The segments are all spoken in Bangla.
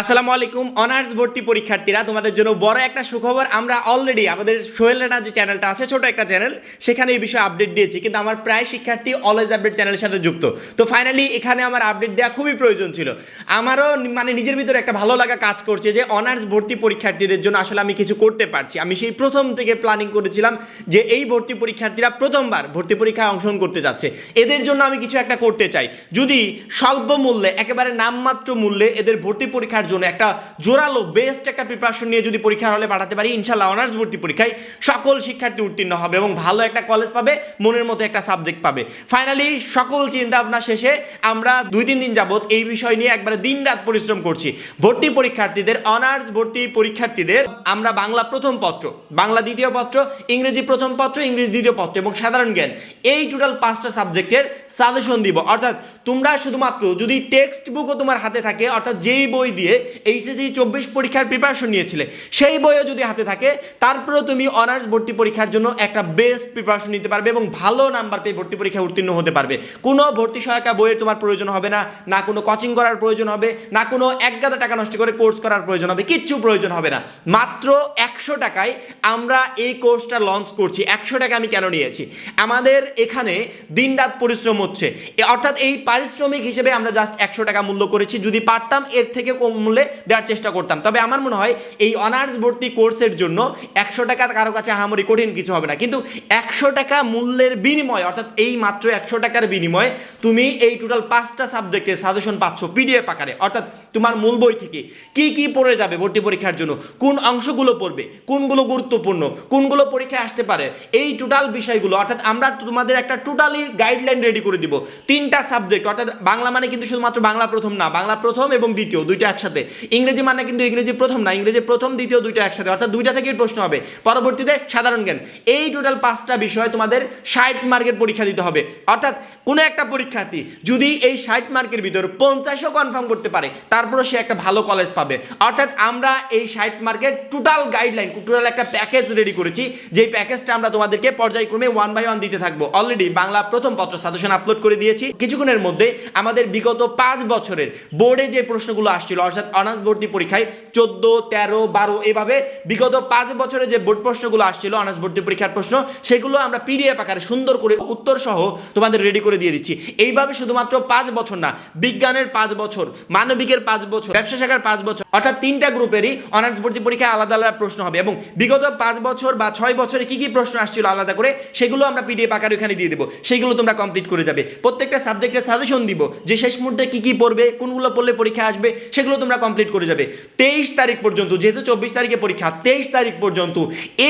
আসসালামু আলাইকুম, অনার্স ভর্তি পরীক্ষার্থীরা, তোমাদের জন্য বড় একটা সুখবর, আমরা অলরেডি আমাদের সোহেল রানা যে চ্যানেলটা আছে, ছোট একটা চ্যানেল সেখানে এই বিষয়ে আপডেট দিয়েছি, কিন্তু আমার প্রায় শিক্ষার্থী অলওয়েজ আপডেট চ্যানেলের সাথে যুক্ত। তো ফাইনালি এখানে আমার আপডেট দেওয়া খুবই প্রয়োজন ছিল। আমারও মানে নিজের ভিতরে একটা ভালো লাগা কাজ করছে যে, অনার্স ভর্তি পরীক্ষার্থীদের জন্য আসলে আমি কিছু করতে পারছি। আমি সেই প্রথম থেকে প্ল্যানিং করেছিলাম যে, এই ভর্তি পরীক্ষার্থীরা প্রথমবার ভর্তি পরীক্ষায় অংশগ্রহণ করতে যাচ্ছে। এদের জন্য আমি কিছু একটা করতে চাই। যদি স্বল্প মূল্যে, একেবারে নামমাত্র মূল্যে এদের ভর্তি পরীক্ষার জন্য একটা জোরালো বেস্ট একটা প্রিপারেশন নিয়ে যদি পরীক্ষার হলে পাঠাতে পারি ইনশাল্লাহ অনার্স ভর্তি পরীক্ষায় সকল শিক্ষার্থী উত্তীর্ণ হবে এবং ভালো একটা কলেজ পাবে, মনের মতো একটা সাবজেক্ট পাবে। ফাইনালি সকল চিন্তা ভাবনা শেষে আমরা দুই তিন দিন যাবত এই বিষয় নিয়ে একবারে দিন রাত পরিশ্রম করছি। ভর্তি পরীক্ষার্থীদের অনার্স ভর্তি পরীক্ষার্থীদের, আমরা বাংলা প্রথম পত্র, বাংলা দ্বিতীয় পত্র, ইংরেজি প্রথম পত্র, ইংরেজি দ্বিতীয় পত্র এবং সাধারণ জ্ঞান, এই টোটাল পাঁচটা সাবজেক্টের সাজেশন দিব। অর্থাৎ তোমরা শুধুমাত্র যদি টেক্সট বুকও তোমার হাতে থাকে, অর্থাৎ যেই বই দিয়ে এইচএসসি চব্বিশ পরীক্ষার প্রিপারেশন নিয়েছিলে। সেই বইও যদি হাতে থাকে, তারপরেও তুমি অনার্স ভর্তি পরীক্ষার জন্য একটা বেস্ট প্রিপারেশন নিতে পারবে এবং ভালো নাম্বার পেয়ে ভর্তি পরীক্ষায় উত্তীর্ণ হতে পারবে। কোনো ভর্তি সহায়তা বইয়ের তোমার প্রয়োজন হবে না না কোনো কোচিং করার প্রয়োজন হবে, না কোনো এক গাদা টাকা নষ্ট করে কোর্স করার প্রয়োজন হবে, কিচ্ছু প্রয়োজন হবে না। মাত্র একশো টাকায় আমরা এই কোর্সটা লঞ্চ করছি। একশো টাকা আমি কেন নিয়েছি? আমাদের এখানে দিনরাত পরিশ্রম হচ্ছে। অর্থাৎ এই পারিশ্রমিক হিসেবে আমরা জাস্ট একশো টাকা মূল্য করেছি। যদি পারতাম, এর থেকে কম মূল্যে দেওয়ার চেষ্টা করতাম। তবে আমার মনে হয় এই অনার্স ভর্তি কোর্সের জন্য একশো টাকা কারও কাছে হামরি কঠিন কিছু হবে না। কিন্তু একশো টাকা মূল্যের বিনিময়ে, অর্থাৎ এই মাত্র একশো টাকার বিনিময়ে, তুমি এই টোটাল পাঁচটা সাবজেক্টের সাজেশন পাচ্ছ পিডিএফ আকারে। অর্থাৎ তোমার মূল বই থেকে কি কি পড়ে যাবে ভর্তি পরীক্ষার জন্য, কোন অংশগুলো পড়বে, কোনগুলো গুরুত্বপূর্ণ, কোনগুলো পরীক্ষায় আসতে পারে, এই টোটাল বিষয়গুলো, অর্থাৎ আমরা তোমাদের একটা টোটালি গাইডলাইন রেডি করে দিব। তিনটা সাবজেক্ট অর্থাৎ বাংলা মানে কিন্তু শুধুমাত্র বাংলা প্রথম না, বাংলা প্রথম এবং দ্বিতীয়, দুইটা একসাথে। ইংরেজি মানে কিন্তু ইংরেজি প্রথম না, ইংরেজি প্রথম, দ্বিতীয়, দুইটা একসাথে, অর্থাৎ দুইটা থেকেই প্রশ্ন হবে। পরবর্তীতে সাধারণ জ্ঞান। এই টোটাল পাঁচটা বিষয় তোমাদের ষাট মার্কের পরীক্ষা দিতে হবে। অর্থাৎ কোনো একটা পরীক্ষার্থী যদি এই ষাট মার্কের ভিতর পঞ্চাশও কনফার্ম করতে পারে তারপরে সে একটা ভালো কলেজ পাবে। অর্থাৎ আমরা এই ষাট মার্কের টোটাল গাইডলাইন টোটাল একটা প্যাকেজ রেডি করেছি। যেই প্যাকেজটা আমরা তোমাদেরকে পর্যায়ক্রমে ওয়ান বাই ওয়ান দিতে থাকব। অলরেডি বাংলা প্রথম পত্র সাজেশন আপলোড করে দিয়েছি। কিছুক্ষণের মধ্যে আমাদের বিগত পাঁচ বছরের বোর্ডে যে প্রশ্নগুলো আসছিল, অর্থাৎ অনার্স ভর্তি পরীক্ষায় চোদ্দ, তেরো, বারো এভাবে বিগত পাঁচ বছরে যে বোর্ড প্রশ্নগুলো আসছিল, অনার্স ভর্তি পরীক্ষার প্রশ্ন, সেগুলো আমরা পিডিএফ আকারে সুন্দর করে উত্তর সহ তোমাদের রেডি করে দিয়ে দিচ্ছি। এইভাবে শুধুমাত্র পাঁচ বছর না, বিজ্ঞানের পাঁচ বছর, মানবিকের পাঁচ বছর, ব্যবসা শাখার পাঁচ বছর, অর্থাৎ তিনটা গ্রুপেরই অনার্স ভর্তি পরীক্ষায় আলাদা আলাদা প্রশ্ন হবে এবং বিগত পাঁচ বছর বা ছয় বছরে কি কি প্রশ্ন আসছিল আলাদা করে, সেগুলো আমরা পিডিএফ আকারে এখানে দিয়ে দেবো। সেগুলো তোমরা কমপ্লিট করে যাবে। প্রত্যেকটা সাবজেক্টের সাজেশন দিব যে শেষ মুহূর্তে কি কি পড়বে, কোনগুলো পড়লে পরীক্ষা আসবে, সেগুলো তোমরা কমপ্লিট করে যাবে। তেইশ তারিখ পর্যন্ত, যেহেতু চব্বিশ তারিখে পরীক্ষা, তেইশ তারিখ পর্যন্ত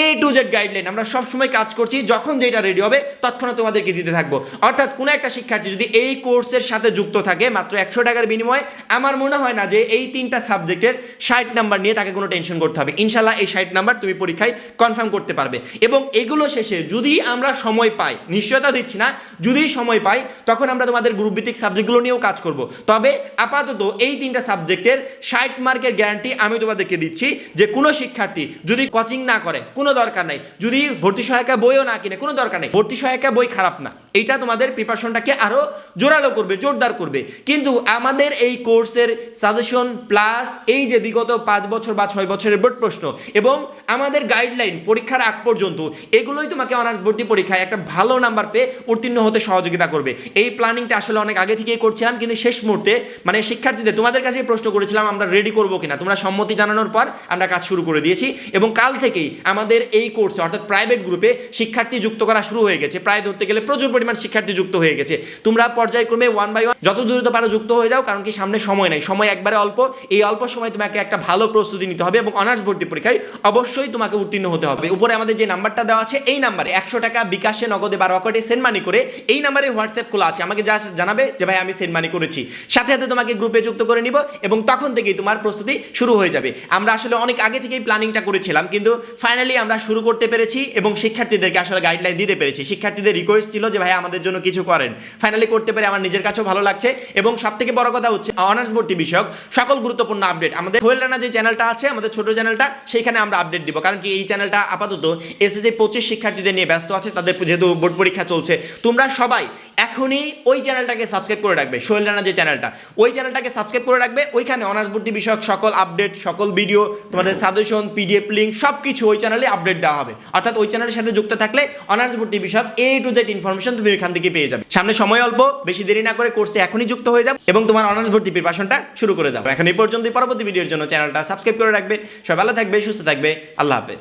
এ টু জেড গাইডলাইন আমরা সবসময় কাজ করছি, যখন যেটা রেডি হবে, তৎক্ষণাৎ তোমাদেরকে দিতে থাকব। অর্থাৎ কোনো একটা শিক্ষার্থী যদি এই কোর্সের সাথে যুক্ত থাকে, মাত্র একশো টাকার বিনিময়ে, আমার মনে হয় না যে এই তিনটা সাবজেক্টের ষাট নাম্বার নিয়ে তাকে কোনো টেনশন করতে হবে। ইনশাল্লাহ এই ষাট নাম্বার তুমি পরীক্ষায় কনফার্ম করতে পারবে। এবং এগুলো শেষে যদি আমরা সময় পাই, নিশ্চয়তা দিচ্ছি না, যদি সময় পাই, তখন আমরা তোমাদের গ্রুপ ভিত্তিক সাবজেক্টগুলো নিয়েও কাজ করব। তবে আপাতত এই তিনটা সাবজেক্টের ষাট মার্কের গ্যারান্টি আমি তোমাদেরকে দিচ্ছি যে কোনো শিক্ষার্থী যদি কোচিং না করে, কোনো দরকার নাই। যদি ভর্তি সহায়িকা বইও না কিনে, কোনো দরকার নেই। ভর্তি সহায়িকা বই খারাপ না। এইটা তোমাদের প্রিপারেশনটাকে আরও জোরালো করবে, জোরদার করবে। কিন্তু আমাদের এই কোর্সের সাজেশন প্লাস এই যে বিগত পাঁচ বছর বা ছয় বছরের বোর্ড প্রশ্ন এবং আমাদের গাইডলাইন পরীক্ষার আগ পর্যন্ত, এগুলোই তোমাকে অনার্স ভর্তি পরীক্ষায় একটা ভালো নাম্বার পেয়ে উত্তীর্ণ হতে সহযোগিতা করবে। এই প্ল্যানিংটা আসলে অনেক আগে থেকেই করছিলাম, কিন্তু শেষ মুহূর্তে মানে শিক্ষার্থীদের তোমাদের কাছেই প্রশ্ন করেছিলাম আমরা রেডি করব কিনা। তোমরা সম্মতি জানানোর পর আমরা কাজ শুরু করে দিয়েছি। এবং কাল থেকেই আমাদের এই কোর্সে অর্থাৎ প্রাইভেট গ্রুপে শিক্ষার্থী যুক্ত করা শুরু হয়ে গেছে। প্রায় ধরতে গেলে প্রচুর পরিমাণ শিক্ষার্থী যুক্ত হয়ে গেছে। তোমরা পর্যায়ক্রমে ওয়ান বাই ওয়ান যত দ্রুত পারো যুক্ত হয়ে যাও, কারণ কি সামনে সময় নেই। সময় একবারে অল্প। এই অল্প সময় তোমাকে একটা ভালো প্রস্তুতি নিতে হবে এবং অনার্স ভর্তি পরীক্ষায় অবশ্যই তোমাকে উত্তীর্ণ হতে হবে। উপরে আমাদের যে নাম্বারটা দেওয়া আছে, এই নাম্বারে একশো টাকা বিকাশে, নগদে বা রকেটে সেন্ড মানি করে এই নাম্বারে হোয়াটসঅ্যাপ খোলা আছে। আমাকে যা জানাবে যে, ভাই, আমি সেন্ড মানি করেছি। সাথে সাথে তোমাকে গ্রুপে যুক্ত করে নিব এবং তখন থেকেই তোমার প্রস্তুতি শুরু হয়ে যাবে। আমরা আসলে অনেক আগে থেকেই প্ল্যানিংটা করেছিলাম, কিন্তু ফাইনালি আমরা শুরু করতে পেরেছি এবং শিক্ষার্থীদেরকে আসলে গাইডলাইন দিতে পেরেছি। শিক্ষার্থীদের রিকোয়েস্ট ছিল যে, ভাই, আমাদের জন্য কিছু করেন। ফাইনালি করতে পেরে আমার নিজের কাছেও ভালো লাগছে এবং সব থেকে বড় কথা হচ্ছে অনার্স ভর্তি বিষয়ক সকল গুরুত্বপূর্ণ আপডেট আমাদের সোহেল রানা যে চ্যানেলটা আছে, আমাদের ছোট চ্যানেলটা সেইখানে আমরা আপডেট দিব। কারণ কি এই চ্যানেলটা আপাতত এসএসসি পঁচিশ শিক্ষার্থীদের নিয়ে ব্যস্ত আছে, তাদের যেহেতু বোর্ড পরীক্ষা চলছে। তোমরা সবাই এখনই ওই চ্যানেলটাকে সাবস্ক্রাইব করে রাখবে, সোহেল রানা যে চ্যানেলটা, ওই চ্যানেলটাকে সাবস্ক্রাইব করে রাখবে, ওইখানে অনার্স ভর্তি বিষয়ক সকল আপডেট সকল ভিডিও তোমাদের সাজেশন পিডিএফ লিঙ্ক সব কিছু ওই চ্যানেলে আপডেট দেওয়া হবে। অর্থাৎ ওই চ্যানেলের সাথে যুক্ত থাকলে অনার্স ভর্তি বিষয়ক এ টু জেড ইনফরমেশন তুমি ওইখান থেকে পেয়ে যাবে। সামনে সময় অল্প, বেশি দেরি না করে কোর্সে এখনই যুক্ত হয়ে যাবে এবং তোমার অনার্স ভর্তি প্রিপারেশনটা শুরু করে দাও। এখন এই পর্যন্ত পরবর্তী ভিডিওর জন্য চ্যানেলটা সাবস্ক্রাইব করে রাখবে। সবাই ভালো থাকবে, সুস্থ থাকবে। আল্লাহ হাফেজ।